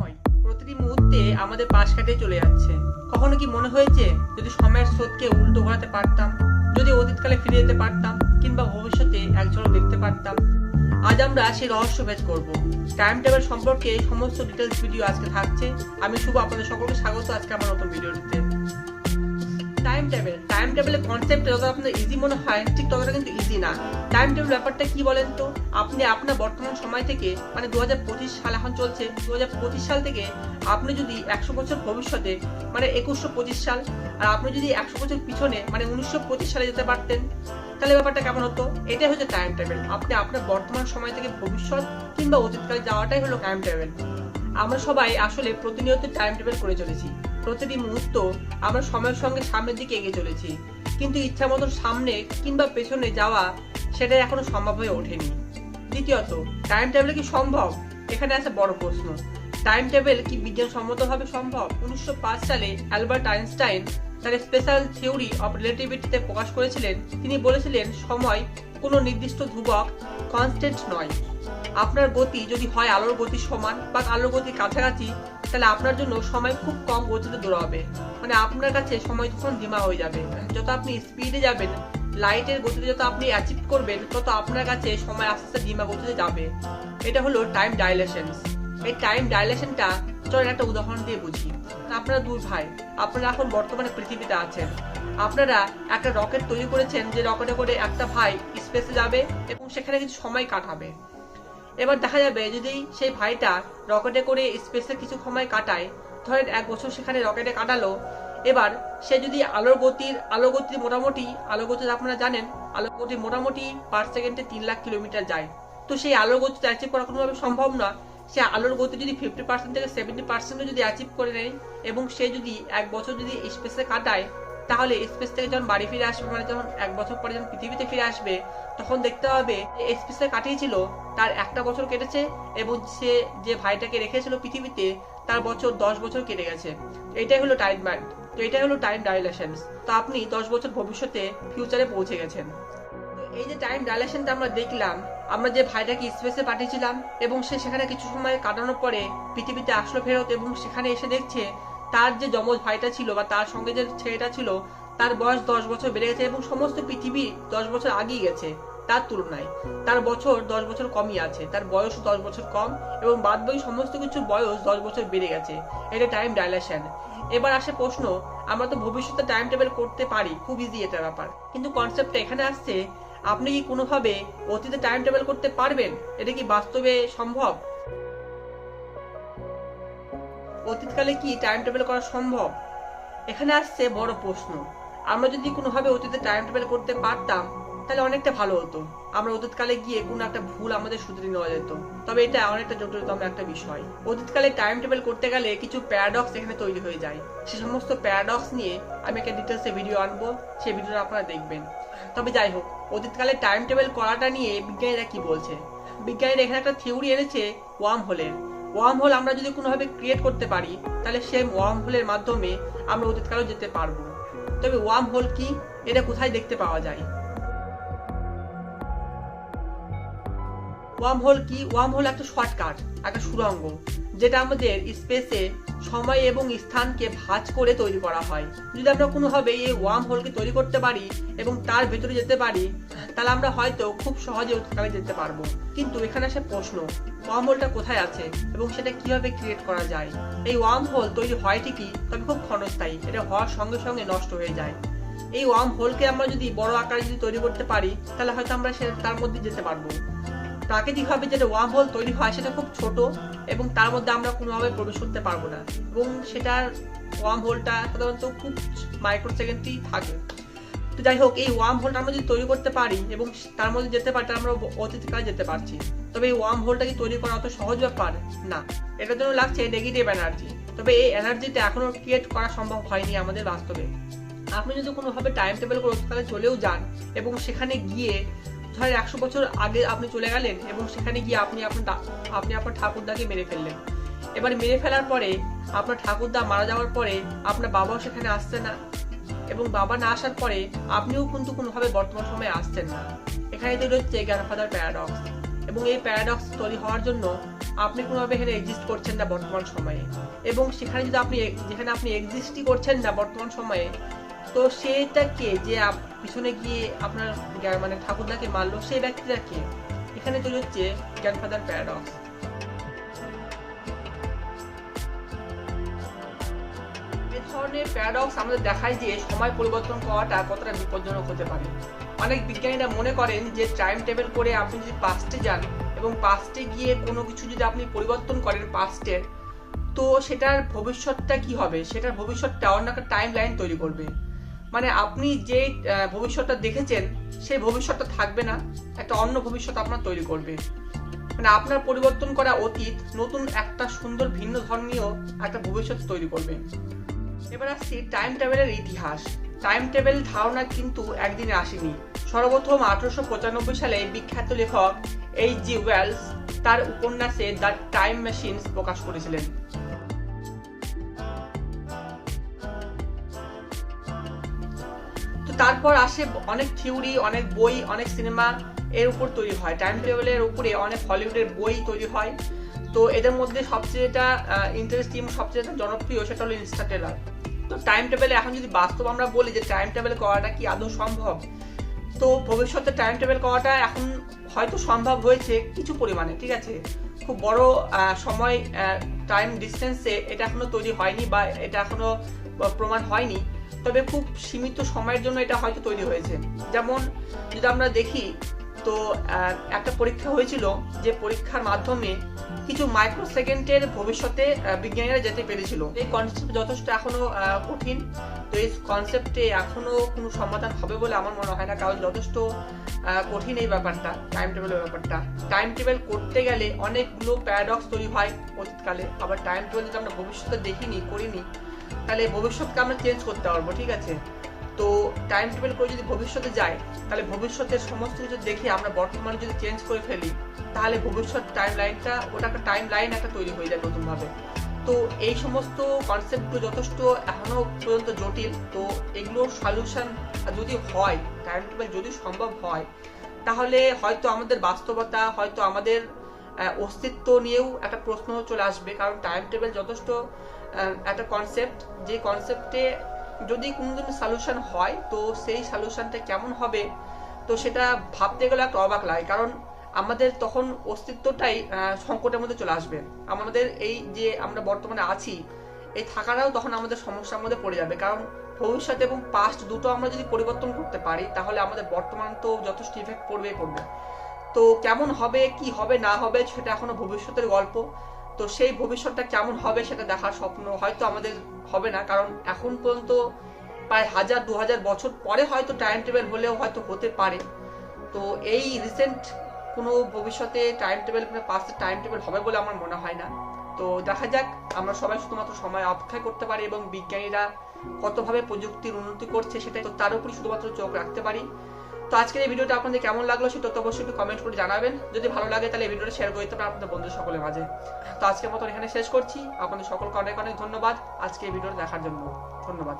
সময়। প্রতিটি মুহূর্তে আমাদের পাশ কাটিয়ে চলে যাচ্ছে। কখনো কি মনে হয়েছে যদি সময়ের স্রোতকে উল্টো ঘোরাতে পারতাম? যদি অতীতকালে ফিরে যেতে পারতাম? কিংবা ভবিষ্যতে এক দেখতে পারতাম? আজ আমরা সেই রহস্য ভেজ করব। টাইম টেবিল সম্পর্কে সমস্ত ডিটেলস ভিডিও আজকে থাকছে। আমি শুভ, আপনাদের সকলকে স্বাগত আজকে আমার নতুন ভিডিওটিতে টাইম টেবিল টাইম টেবিলের কনসেপ্ট যতটা আপনাদের ইজি মনে হয়, ঠিক ততটা কিন্তু ইজি না। টাইম টেবিল ব্যাপারটা কি বলেন তো? আপনি আপনার বর্তমান সময় থেকে মানে দু সাল এখন চলছে দু সাল থেকে আপনি যদি একশো বছর ভবিষ্যতে মানে একুশশো পঁচিশ সাল, আর আপনি যদি একশো বছর পিছনে মানে উনিশশো পঁচিশ সালে যেতে পারতেন, তাহলে ব্যাপারটা কেমন হতো? এটাই হচ্ছে টাইম টেবিল আপনি আপনার বর্তমান সময় থেকে ভবিষ্যৎ কিংবা অতীতকালে যাওয়াটাই হলো টাইম টেবিল আমরা সবাই আসলে প্রতিনিয়ত টাইম টেবিল করে চলেছি। প্রতিটি মুহূর্ত আমরা সময়ের সঙ্গে সামনের দিকে এগিয়ে চলেছি। কিন্তু ইচ্ছা মতো সামনে কিংবা পেছনে যাওয়া সেটা এখনও সম্ভব হয়ে ওঠেনি। দ্বিতীয়ত টাইম টেবিল কি সম্ভব? এখানে আছে বড় প্রশ্ন। টাইম টেবিল কি বিজ্ঞানসম্মতভাবে সম্ভব? উনিশশো সালে অ্যালবার্ট আইনস্টাইন তার স্পেশাল থিওরি অফ রিলেটিভিটিতে প্রকাশ করেছিলেন। তিনি বলেছিলেন, সময় কোনো নির্দিষ্ট ধ্রুবক কনস্ট্যান্ট নয়। আপনার গতি যদি হয় আলোর গতি সমান বা আলোর গতির কাছাকাছি তাহলে আপনার জন্য সময় খুব কম গতিতে দৌড়াবে। মানে আপনার কাছে সময় তখন ধীমা হয়ে যাবে। যত আপনি স্পিডে যাবেন লাইটের গতিতে যত আপনি অ্যাচিভ করবেন, তত আপনার কাছে সময় আস্তে আস্তে ধীমা গতিতে যাবে। এটা হলো টাইম ডাইলেশন এই টাইম ডাইলেশনটা চলেন একটা উদাহরণ দিয়ে বুঝি। আপনারা দুই ভাই, আপনারা এখন বর্তমানে পৃথিবীতে আছেন। আপনারা একটা রকেট তৈরি করেছেন, যে রকেটে করে একটা ভাই স্পেসে যাবে এবং সেখানে কিছু সময় কাটাবে। এবার দেখা যাবে যদি সেই ভাইটা রকেটে করে স্পেসে কিছু সময় কাটায়। ধরেন এক বছর সেখানে রকেটে কাটালো। এবার সে যদি আলোর গতির আলো গতির মোটামুটি আলো গতি আপনারা জানেন আলো গতি মোটামুটি পার সেকেন্ডে তিন লাখ কিলোমিটার যায়। তো সেই আলোর গতিতে অ্যাচিভ করা কোনোভাবে সম্ভব না। সে আলোর গতি যদি ফিফটি পার্সেন্ট থেকে সেভেন্টি পার্সেন্টও যদি অ্যাচিভ করে নেয় এবং সে যদি এক বছর যদি স্পেসে কাটায় তাহলে স্পেস থেকে যখন বাড়ি ফিরে আসবে মানে যখন এক বছর পরে যখন পৃথিবীতে ফিরে আসবে, তখন দেখতে হবে স্পেসে কাটিয়েছিল, তার একটা বছর কেটেছে এবং সে যে ভাইটাকে রেখেছিল পৃথিবীতে, তার বছর দশ বছর কেটে গেছে। এটাই হলো টাইম ব্যান্ড তো এটাই হলো টাইম ডাইলেশন তো আপনি দশ বছর ভবিষ্যতে ফিউচারে পৌঁছে গেছেন। এই যে টাইম ডাইলেশনটা আমরা দেখলাম, আমরা যে ভাইটাকে স্পেসে পাঠিয়েছিলাম এবং সে সেখানে কিছু সময় কাটানোর পরে পৃথিবীতে আসলো ফেরত এবং সেখানে এসে দেখছে তার যে যমজ ভাইটা ছিল বা তার সঙ্গে যে ছেলেটা ছিল, তার বয়স দশ বছর বেড়ে গেছে এবং সমস্ত পৃথিবী দশ বছর আগেই গেছে তার তুলনায়। তার বছর দশ বছর কমই আছে, তার বয়স দশ বছর কম এবং বাদ বাকি সমস্ত কিছুর বয়স দশ বছর বেড়ে গেছে। এটা টাইম ডাইলেশন এবার আসে প্রশ্ন, আমরা তো ভবিষ্যতে টাইম টেবিল করতে পারি, খুব ইজি এটা ব্যাপার। কিন্তু কনসেপ্টটা এখানে আসছে, আপনি কি কোনোভাবে অতীতে টাইম টেবিল করতে পারবেন? এটা কি বাস্তবে সম্ভব? অতীতকালে কি টাইম টেবিল করা সম্ভব? এখানে আসছে বড় প্রশ্ন। আমরা যদি কোনোভাবে অতীতে টাইম টেবিল করতে পারতাম, তাহলে অনেকটা ভালো হতো। আমরা অতীতকালে গিয়ে কোনো একটা ভুল আমাদের শুধরে নেওয়া যেত। তবে এটা অনেকটা জটিলতম একটা বিষয়। অতীতকালে টাইম টেবিল করতে গেলে কিছু প্যারাডক্স এখানে তৈরি হয়ে যায়। সে সমস্ত প্যারাডক্স নিয়ে আমি একটা ডিটেলসে ভিডিও আনব। সেই ভিডিওটা আপনারা দেখবেন। তবে যাই হোক, অতীতকালে টাইম টেবিল করাটা নিয়ে বিজ্ঞানীরা কি বলছে? বিজ্ঞানীরা এখানে একটা থিওরি এনেছে ওয়ার্ম হোলের ওয়ার্ম হোল আমরা যদি কোনোভাবে ক্রিয়েট করতে পারি, তাহলে সেই ওয়ার্ম হোলের মাধ্যমে আমরা অতীতকালেও যেতে পারব। তবে ওয়ার্ম হোল কি? এটা কোথায় দেখতে পাওয়া যায়? ওয়ার্ম হোল কি? ওয়ার্ম হোল একটা শর্টকাট একটা সুরঙ্গ যেটা আমাদের স্পেসে সময় এবং স্থানকে ভাঁজ করে তৈরি করা হয়। যদি আমরা কোনোভাবে এই ওয়ার্ম হোলকে তৈরি করতে পারি এবং তার ভেতরে যেতে পারি, তাহলে আমরা হয়তো খুব সহজে অতীতকালে যেতে পারব। কিন্তু এখানে আসে প্রশ্ন ওয়ার্ম হোলটা কোথায় আছে এবং সেটা কীভাবে ক্রিয়েট করা যায়? এই ওয়ার্ম হোল তৈরি হয় ঠিকই, তবে খুব ক্ষণস্থায়ী, এটা হওয়ার সঙ্গে সঙ্গে নষ্ট হয়ে যায়। এই ওয়ার্ম হোলকে আমরা যদি বড় আকারে যদি তৈরি করতে পারি, তাহলে হয়তো আমরা সে তার মধ্যে যেতে পারব। প্রাকৃতিকভাবে যেটা ওয়ার্ম হোল তৈরি হয় সেটা খুব ছোট এবং তার মধ্যে আমরা কোনোভাবে প্রবেশ করতে পারব না। এবং সেটার ওয়ার্ম হোলটা সাধারণত খুব মাইক্রো সেকেন্ডই থাকে। তো যাই হোক, এই ওয়ার্ম হোলটা আমরা যদি তৈরি করতে পারি এবং তার মধ্যে যেতে পারি আমরা অতীতকালে যেতে পারছি। তবে এই ওয়ার্ম হোলটা কি তৈরি করা অত সহজ ব্যাপার? না। এটার জন্য লাগছে নেগেটিভ এনার্জি তবে এই এনার্জিটা এখনও ক্রিয়েট করা সম্ভব হয়নি আমাদের বাস্তবে। আপনি যদি কোনোভাবে টাইম টেবিল করে অতীতকালে চলেও যান এবং সেখানে গিয়ে ধরেন একশো বছর আগে আপনি চলে গেলেন এবং সেখানে গিয়ে আপনি আপনার আপনি আপনার ঠাকুরদাকে মেরে ফেললেন। এবার মেরে ফেলার পরে আপনার ঠাকুরদা মারা যাওয়ার পরে আপনার বাবাও সেখানে আসছে না এবং বাবা না আসার পরে আপনিও কিন্তু কোনোভাবে বর্তমান সময়ে আসছেন না। এখানে তৈরি হচ্ছে গ্র্যান্ডফাদার প্যারাডক্স এবং এই প্যারাডক্স তৈরি হওয়ার জন্য আপনি কোনোভাবে এখানে এক্সিস্ট করছেন না বর্তমান সময়ে এবং সেখানে যদি আপনি যেখানে আপনি এক্সিস্টই করছেন না বর্তমান সময়ে, তো সেটা কে যে পিছনে গিয়ে আপনার মানে ঠাকুরদাকে মারলো, সেই ব্যক্তিটা কে? এখানে তৈরি হচ্ছে গ্র্যান্ডফাদার প্যারাডক্স ধরনের প্যারাডক্স আমাদের দেখায় যে সময় পরিবর্তন করাটা কতটা বিপজ্জনক হতে পারে। অনেক বিজ্ঞানীরা মনে করেন যে টাইম টেবিল করে আপনি যদি পাস্টে যান এবং পাস্টে গিয়ে কোনো কিছু যদি আপনি পরিবর্তন করেন পাস্টের তো সেটার ভবিষ্যৎটা কি হবে? সেটার ভবিষ্যৎটা অন্য একটা টাইম লাইন তৈরি করবে। মানে আপনি যে ভবিষ্যৎটা দেখেছেন, সেই ভবিষ্যৎটা থাকবে না, একটা অন্য ভবিষ্যৎ আপনার তৈরি করবে। মানে আপনার পরিবর্তন করা অতীত, নতুন একটা সুন্দর ভিন্ন ধর্মীয় একটা ভবিষ্যৎ তৈরি করবে। এবার আসছি টাইম টেবিলের ইতিহাস। টাইম টেবিল ধারণা কিন্তু একদিনে আসেনি। সর্বপ্রথম আঠারোশো পঁচানব্বই সালে বিখ্যাত লেখক এইচ জি ওয়েলস তার উপন্যাসে দ্য টাইম মেশিনস প্রকাশ করেছিলেন। তারপর আসে অনেক থিওরি, অনেক বই, অনেক সিনেমা এর উপর তৈরি হয়। টাইম টেবিলের উপরে অনেক হলিউডের বই তৈরি হয়। তো এদের মধ্যে সবচেয়ে যেটা ইন্টারেস্টিং সবচেয়ে জনপ্রিয় সেটা হলো ইনস্টাটেলার তো টাইম টেবিলে এখন যদি বাস্তব আমরা বলি যে টাইম টেবিল করাটা কি আদৌ সম্ভব? তো ভবিষ্যতে টাইম টেবিল করাটা এখন হয়তো সম্ভব হয়েছে কিছু পরিমাণে, ঠিক আছে? খুব বড় সময় টাইম ডিস্টেন্সে এটা এখনও তৈরি হয়নি বা এটা এখনও প্রমাণ হয়নি। তবে খুব সীমিত সময়ের জন্য এটা হয়তো তৈরি হয়েছে। যেমন যদি আমরা দেখি, তো একটা পরীক্ষা হয়েছিল যে পরীক্ষার মাধ্যমে কিছু মাইক্রো সেকেন্ডের ভবিষ্যতে বিজ্ঞানীরা যেতে পেরেছিল। এই কনসেপ্ট যথেষ্ট এখনও কঠিন। তো এই কনসেপ্টে এখনও কোনো সমাধান হবে বলে আমার মনে হয় না, কারণ যথেষ্ট কঠিন এই ব্যাপারটা টাইম টেবিলের ব্যাপারটা। টাইম টেবিল করতে গেলে অনেকগুলো প্যারাডক্স তৈরি হয় অতীতকালে। আবার টাইম টেবিল যদি আমরা ভবিষ্যতে দেখিনি, করিনি তাহলে ভবিষ্যৎকে আমরা চেঞ্জ করতে পারব, ঠিক আছে? তো টাইম টেবিল করে যদি ভবিষ্যতে যাই, তাহলে ভবিষ্যতের সমস্ত কিছু দেখে আমরা বর্তমানে যদি চেঞ্জ করে ফেলি, তাহলে ভবিষ্যৎ টাইম লাইনটা ওটা একটা টাইম লাইন একটা তৈরি হয়ে যায় নতুনভাবে। তো এই সমস্ত কনসেপ্টগুলো যথেষ্ট এখনও পর্যন্ত জটিল, তো এগুলোর সলিউশন যদি হয় টাইম টেবিল যদি সম্ভব হয়, তাহলে হয়তো আমাদের বাস্তবতা, হয়তো আমাদের অস্তিত্ব নিয়েও একটা প্রশ্ন চলে আসবে, কারণ টাইম টেবিল যথেষ্ট একটা কনসেপ্ট যে কনসেপ্টে যদি কোনোদিন সলিউশন হয়, তো সেই সলিউশনটা কেমন হবে, তো সেটা ভাবতে গেলে একটা অবাক লাগে, কারণ আমাদের তখন অস্তিত্বটাই সংকটের মধ্যে চলে আসবে। আমাদের এই যে আমরা বর্তমানে আছি, এই থাকাটাও তখন আমাদের সমস্যার মধ্যে পড়ে যাবে, কারণ ভবিষ্যৎ এবং পাস্ট দুটো আমরা যদি পরিবর্তন করতে পারি, তাহলে আমাদের বর্তমান তো যথেষ্ট ইফেক্ট পড়বেই পড়বে। তো কেমন হবে, কি হবে, না হবে, সেটা এখনও ভবিষ্যতের গল্প। তো সেই ভবিষ্যৎটা কেমন হবে সেটা দেখার স্বপ্ন হয়তো আমাদের হবে না, কারণ এখন পর্যন্ত প্রায় হাজার দু হাজার বছর পরে হয়তো টাইম টেবিল হলেও হয়তো হতে পারে। তো এই রিসেন্ট কোনো ভবিষ্যতে টাইম টেবিল কোনো টাইম টেবিল হবে বলে আমার মনে হয় না। তো দেখা যাক, আমরা সবাই শুধুমাত্র সময় অপেক্ষা করতে পারি এবং বিজ্ঞানীরা কতভাবে প্রযুক্তির উন্নতি করছে সেটা তো তার উপরই শুধুমাত্র চোখ রাখতে পারি। তো আজকের এই ভিডিওটা আপনাদের কেমন লাগল সেটা তো অবশ্যই একটু কমেন্ট করে জানাবেন। যদি ভালো লাগে তাহলে এই ভিডিওটা শেয়ার করে দিতে পারেন আপনাদের বন্ধু সকলের মাঝে। তো আজকের মতন এখানে শেষ করছি। আপনাদের সকলকে অনেক অনেক ধন্যবাদ। আজকে এই ভিডিওটা দেখার জন্য। ধন্যবাদ।